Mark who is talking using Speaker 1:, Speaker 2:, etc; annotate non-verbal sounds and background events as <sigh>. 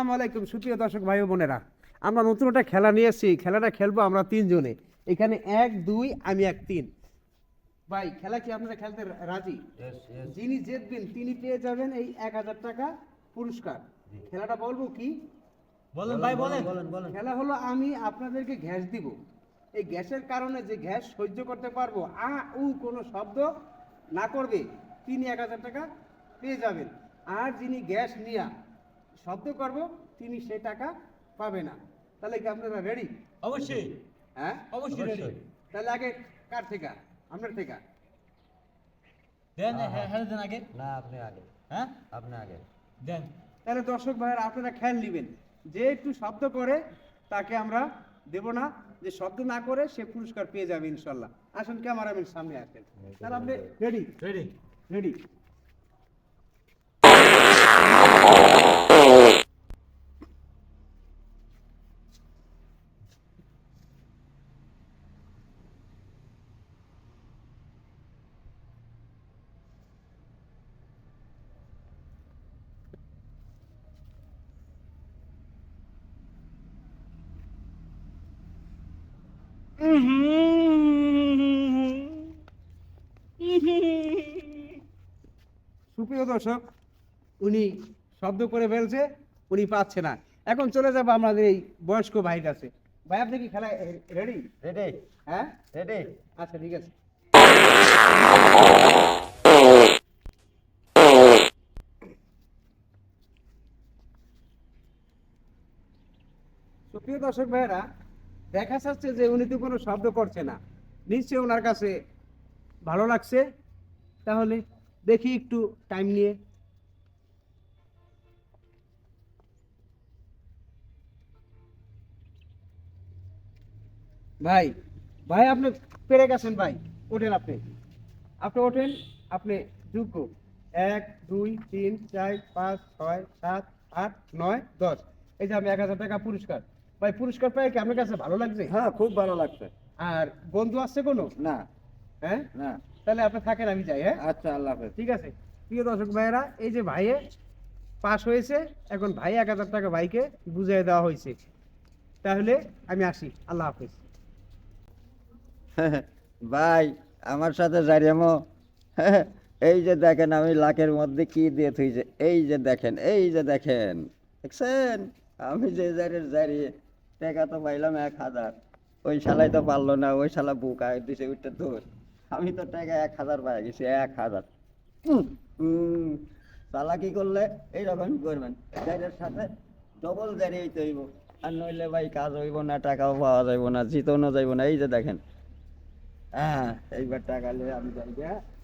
Speaker 1: আসসালামু আলাইকুম সুপ্রিয় দর্শক ভাই বোনেরা আমরা নতুন একটা খেলা নিয়ে এসেছি খেলাটা খেলবো আমরা তিনজনে এখানে এক দুই আমি এক তিন ভাই খেলা কি আপনারা খেলতে রাজি যিনি জিতবেন তিনি পেয়ে যাবেন এই এক হাজার টাকা পুরস্কার খেলাটা বলবো কি
Speaker 2: বলেন ভাই বলেন
Speaker 1: খেলা হলো আমি আপনাদেরকে গ্যাস দিব এই গ্যাসের কারণে যে গ্যাস সহ্য করতে পারবো আ উ কোনো শব্দ না করবে তিনি এক হাজার টাকা পেয়ে যাবেন আর যিনি গ্যাস নিয়া শব্দ করব তিনি সে টাকা পাবে না তাহলে কি আপনারা রেডি অবশ্যই হ্যাঁ অবশ্যই রেডি তাহলে আগে কার থেকে আপনার থেকে
Speaker 2: দেন হ্যাঁ, হ্যাঁ, হ্যাঁ দেন আগে
Speaker 3: না আপনি আগে হ্যাঁ আপনি আগে
Speaker 2: দেন
Speaker 1: তাহলে দর্শক ভাইয়ের আপনারা খেয়াল নেবেন যে একটু শব্দ করে তাকে আমরা দেব না যে শব্দ না করে সে পুরস্কার পেয়ে যাবে ইনশাল্লাহ আসুন ক্যামেরাম্যান সামনে আসেন তাহলে আপনি রেডি রেডি রেডি সুপ্রিয় দর্শক উনি শব্দ করে ফেলছে উনি পাচ্ছে না এখন চলে যাবো আমাদের এই বয়স্ক ভাইয়ের কাছে ভাই আপনি কি খেলা রেডি রেডি হ্যাঁ রেডি আচ্ছা ঠিক আছে সুপ্রিয় দর্শক ভাইয়েরা দেখা যাচ্ছে যে উনি তো কোনো শব্দ করছে না নিশ্চয়ই ওনার কাছে ভালো লাগছে তাহলে দেখি একটু টাইম নিয়ে ভাই ভাই আপনি পেরে গেছেন ভাই ওঠেন আপনি আপনি ওঠেন আপনি যোগ্য এক দুই তিন চার পাঁচ ছয় সাত আট নয় দশ এই যে আমি এক হাজার টাকা পুরস্কার ভাই পুরস্কার পাই কি আপনার কাছে ভালো লাগছে
Speaker 2: হ্যাঁ খুব ভালো লাগছে
Speaker 1: আর বন্ধু আছে কোনো না হ্যাঁ না তাহলে আপনি থাকেন আমি যাই হ্যাঁ
Speaker 2: আচ্ছা আল্লাহ হাফেজ
Speaker 1: ঠিক আছে প্রিয় দর্শক ভাইয়েরা এই যে ভাইয়ে পাশ হয়েছে এখন ভাই এক হাজার টাকা ভাইকে বুঝিয়ে দেওয়া হয়েছে তাহলে আমি আসি আল্লাহ হাফেজ
Speaker 4: <laughs> ভাই আমার সাথে যাইমো <laughs> এই যে দেখেন আমি লাখের মধ্যে কি দিয়ে থইছে এই যে দেখেন এই যে দেখেন দেখছেন আমি যে জায়গায় জারিয়ে টাকা তো পাইলাম এক হাজার ওই শালাই তো পারলো না ওই শালা বোকা দিছে ওইটা দোষ আমি তো টাকা এক হাজার পাই গেছি এক হাজার শালা কি করলে এইরকম করবেন গাড়ির সাথে ডবল গাড়ি তৈব আর নইলে ভাই কাজ হইব না টাকাও পাওয়া যাইব না জিতনও যাইব না এই যে দেখেন হ্যাঁ এইবার টাকা নিয়ে আমি যাই